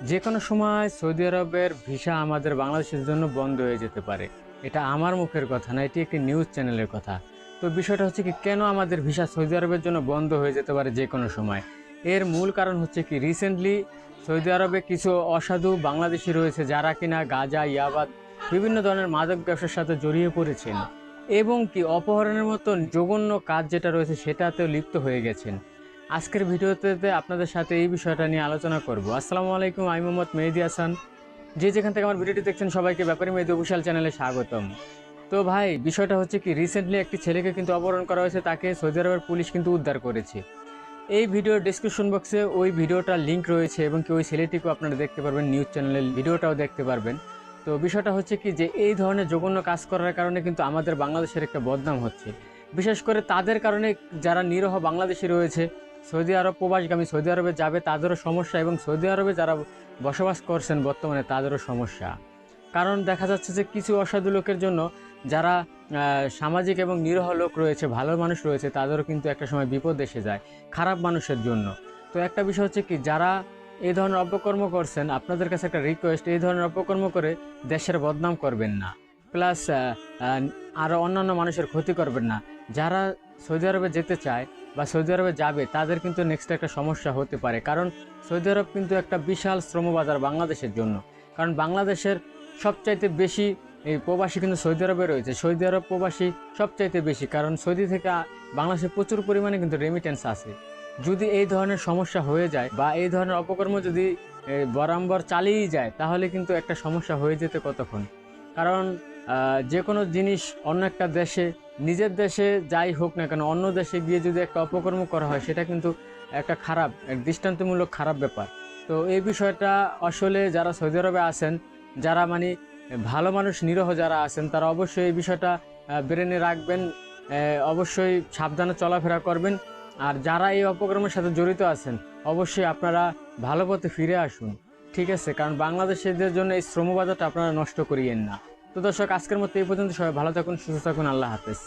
যে কোনো সময় সৌদি আরবের ভিসা আমাদের বাংলাদেশের জন্য বন্ধ হয়ে যেতে পারে। এটা আমার মুখের কথা না, এটি একটি নিউজ চ্যানেলের কথা। তো বিষয়টা হচ্ছে কি, কেন আমাদের ভিসা সৌদি আরবের জন্য বন্ধ হয়ে যেতে পারে যে কোনো সময়? এর মূল কারণ হচ্ছে কি রিসেন্টলি সৌদি আরবে কিছু অসাধু বাংলাদেশি রয়েছে যারা কিনা গাজা, ইয়াবাদ, বিভিন্ন ধরনের মাদক ব্যবসার সাথে জড়িয়ে পড়েছেন। এবং কি অপহরণের মতো জঘন্য কাজ যেটা রয়েছে সেটাতেও লিপ্ত হয়ে গেছেন। আজকের ভিডিওতে আপনাদের সাথে এই বিষয়টা নিয়ে আলোচনা করব। আসসালামু আলাইকুম, আমি মোহাম্মদ মেহেদি হাসান। যে যেখান থেকে আমার ভিডিওটি দেখছেন, সবাইকে ব্যাপারী মেহেদি অফিসিয়াল চ্যানেলে স্বাগতম। তো ভাই, বিষয়টা হচ্ছে কি রিসেন্টলি একটি ছেলেকে কিন্তু অপহরণ করা হয়েছে, তাকে সৌদি আরবের পুলিশ কিন্তু উদ্ধার করেছে। এই ভিডিওর ডিসক্রিপশন বক্সে ওই ভিডিওটার লিঙ্ক রয়েছে এবং কি ওই ছেলেটিকেও আপনারা দেখতে পারবেন নিউজ চ্যানেলের ভিডিওটাও দেখতে পারবেন। তো বিষয়টা হচ্ছে কি যে, এই ধরনের জঘন্য কাজ করার কারণে কিন্তু আমাদের বাংলাদেশের একটা বদনাম হচ্ছে। বিশেষ করে তাদের কারণে যারা নিরহ বাংলাদেশি রয়েছে সৌদি আরব প্রবাসগামী সৌদি আরবে যাবে তাদেরও সমস্যা এবং সৌদি আরবে যারা বসবাস করছেন বর্তমানে তাদেরও সমস্যা। কারণ দেখা যাচ্ছে যে কিছু অসাধু লোকের জন্য যারা সামাজিক এবং নিরহ লোক রয়েছে, ভালো মানুষ রয়েছে, তাদেরও কিন্তু একটা সময় বিপদ এসে যায় খারাপ মানুষের জন্য। তো একটা বিষয় হচ্ছে কি, যারা এই ধরনের অপকর্ম করছেন, আপনাদের কাছে একটা রিকোয়েস্ট এই ধরনের অপকর্ম করে দেশের বদনাম করবেন না। প্লাস আরও অন্যান্য মানুষের ক্ষতি করবেন না। যারা সৌদি আরবে যেতে চায় বা সৌদি আরবে যাবে তাদের কিন্তু নেক্সট একটা সমস্যা হতে পারে। কারণ সৌদি আরব কিন্তু একটা বিশাল শ্রমবাজার বাংলাদেশের জন্য। কারণ বাংলাদেশের সবচাইতে বেশি এই প্রবাসী কিন্তু সৌদি আরবে রয়েছে। সৌদি আরব প্রবাসী সবচাইতে বেশি কারণ সৌদি থেকে বাংলাদেশে প্রচুর পরিমাণে কিন্তু রেমিটেন্স আছে। যদি এই ধরনের সমস্যা হয়ে যায় বা এই ধরনের অপকর্ম যদি এ, বরাবর চালিয়েই যায় তাহলে কিন্তু একটা সমস্যা হয়ে যেতে কতক্ষণ? কারণ যে কোনো জিনিস অন্য একটা দেশে নিজের দেশে যাই হোক না কেন, অন্য দেশে গিয়ে যদি একটা অপকর্ম করা হয়, সেটা কিন্তু একটা খারাপ দৃষ্টান্তমূলক খারাপ ব্যাপার। তো এই বিষয়টা আসলে যারা সৌদি আরবে আছেন, যারা মানে ভালো মানুষ, নিরহ যারা আছেন, তারা অবশ্যই এই বিষয়টা ব্রেনে রাখবেন অবশ্যই সাবধানে চলাফেরা করবেন। আর যারা এই অপকর্মের সাথে জড়িত আছেন, অবশ্যই আপনারা ভালো পথে ফিরে আসুন, ঠিক আছে? কারণ বাংলাদেশিদের জন্য এই শ্রমবাজারটা আপনারা নষ্ট করিয়েন না। তো দর্শক, আজকের মতো এই পর্যন্ত সবাই ভালো থাকুন, সুস্থ থাকুন, আল্লাহ হাফেজ।